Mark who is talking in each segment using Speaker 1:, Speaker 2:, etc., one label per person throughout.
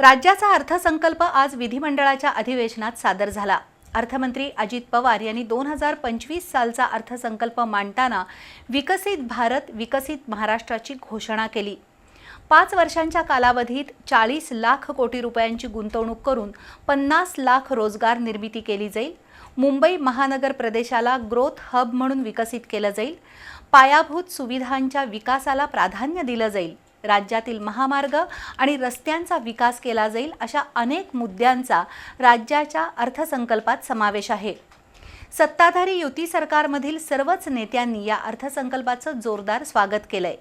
Speaker 1: राज्याचा अर्थसंकल्प आज विधिमंडळाच्या अधिवेशनात सादर झाला. अर्थमंत्री अजित पवार यांनी दोन हजार पंचवीस सालचा अर्थसंकल्प मांडताना विकसित भारत विकसित महाराष्ट्राची घोषणा केली. पाच वर्षांच्या कालावधीत चाळीस लाख कोटी रुपयांची गुंतवणूक करून पन्नास लाख रोजगार निर्मिती केली जाईल. मुंबई महानगर प्रदेशाला ग्रोथ हब म्हणून विकसित केलं जाईल. पायाभूत सुविधांच्या विकासाला प्राधान्य दिलं जाईल. राज्यातील महामार्ग आणि रस्त्यांचा विकास केला जाईल अशा अनेक मुद्द्यांचा राज्याच्या अर्थसंकल्पात समावेश आहे. सत्ताधारी युती सरकारमधील सर्वच नेत्यांनी या अर्थसंकल्पाचं जोरदार स्वागत केलंय.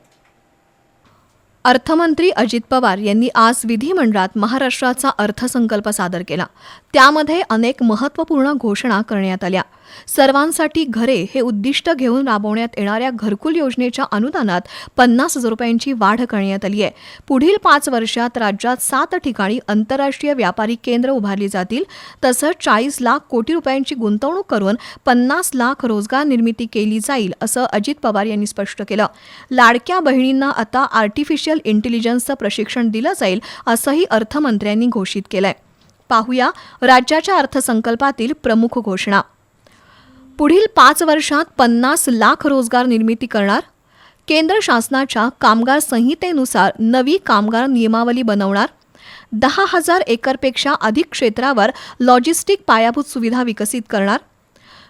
Speaker 2: अर्थमंत्री अजित पवार यांनी आज विधिमंडळात महाराष्ट्राचा अर्थसंकल्प सादर केला. त्यामध्ये अनेक महत्त्वपूर्ण घोषणा करण्यात आल्या. सर्वांसाठी घरे हे उद्दिष्ट घेऊन राबवण्यात येणाऱ्या घरकुल योजनेच्या अनुदानात पन्नास हजार रुपयांची वाढ करण्यात आली आहे. पुढील पाच वर्षात राज्यात सात ठिकाणी आंतरराष्ट्रीय व्यापारी केंद्र उभारली जातील. तसंच चाळीस लाख कोटी रुपयांची गुंतवणूक करून पन्नास लाख रोजगार निर्मिती केली जाईल असं अजित पवार यांनी स्पष्ट केलं. लाडक्या बहिणींना आता आर्टिफिशियल इंटेलिजन्सचं प्रशिक्षण दिलं जाईल असंही अर्थमंत्र्यांनी घोषित केलंय. पाहूया राज्याच्या अर्थसंकल्पातील प्रमुख घोषणा. पुढील पाच वर्षात पन्नास लाख रोजगार निर्मिती करणार. केंद्र शासनाच्या कामगार संहितेनुसार नवी कामगार नियमावली बनवणार. दहा हजार एकरपेक्षा अधिक क्षेत्रावर लॉजिस्टिक पायाभूत सुविधा विकसित करणार.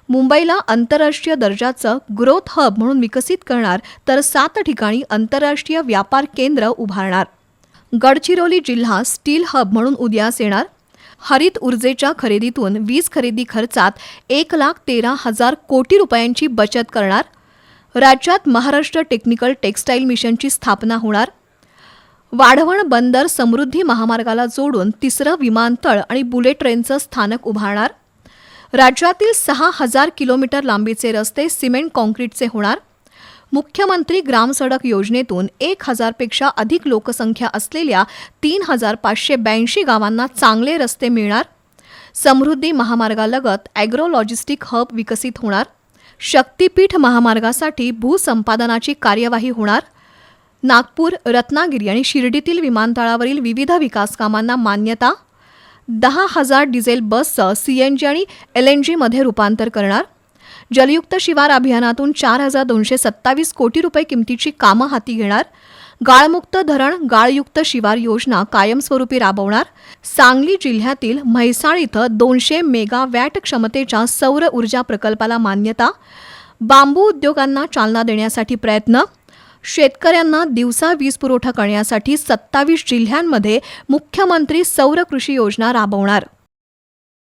Speaker 2: मुंबईला आंतरराष्ट्रीय दर्जाचं ग्रोथ हब म्हणून विकसित करणार तर सात ठिकाणी आंतरराष्ट्रीय व्यापार केंद्र उभारणार. गडचिरोली जिल्हा स्टील हब म्हणून उदयास येणार. हरित ऊर्जेच्या खरेदीतून वीज खरेदी खर्चात एक लाख तेरा हजार कोटी रुपयांची बचत करणार. राज्यात महाराष्ट्र टेक्निकल टेक्स्टाईल मिशनची स्थापना होणार. वाढवण बंदर समृद्धी महामार्गाला जोडून तिसरं विमानतळ आणि बुलेट ट्रेनचं स्थानक उभारणार. राज्यातील सहा हजार किलोमीटर लांबीचे रस्ते सिमेंट कॉन्क्रीटचे होणार. मुख्यमंत्री ग्रामसडक योजनेतून एक हजारपेक्षा अधिक लोकसंख्या असलेल्या तीन हजार पाचशे ब्याऐंशी गावांना चांगले रस्ते मिळणार? समृद्धी महामार्गालगत ॲग्रो लॉजिस्टिक हब विकसित होणार? शक्तीपीठ महामार्गासाठी भूसंपादनाची कार्यवाही होणार? नागपूर रत्नागिरी आणि शिर्डीतील विमानतळावरील विविध विकासकामांना मान्यता? दहा हजार डिझेल बसचं सी एन जी आणि एल एन जीमध्ये रूपांतर करणार? जलयुक्त शिवार अभियानातून चार हजार दोनशे सत्तावीस कोटी रुपये किमतीची कामं हाती घेणार. गाळमुक्त धरण गाळयुक्त शिवार योजना कायमस्वरूपी राबवणार. सांगली जिल्ह्यातील म्हैसाळ इथं दोनशे मेगावॅट क्षमतेच्या सौर ऊर्जा प्रकल्पाला मान्यता. बांबू उद्योगांना चालना देण्यासाठी प्रयत्न. शेतकऱ्यांना दिवसा वीज पुरवठा करण्यासाठी सत्तावीस जिल्ह्यांमध्ये मुख्यमंत्री सौर कृषी योजना राबवणार.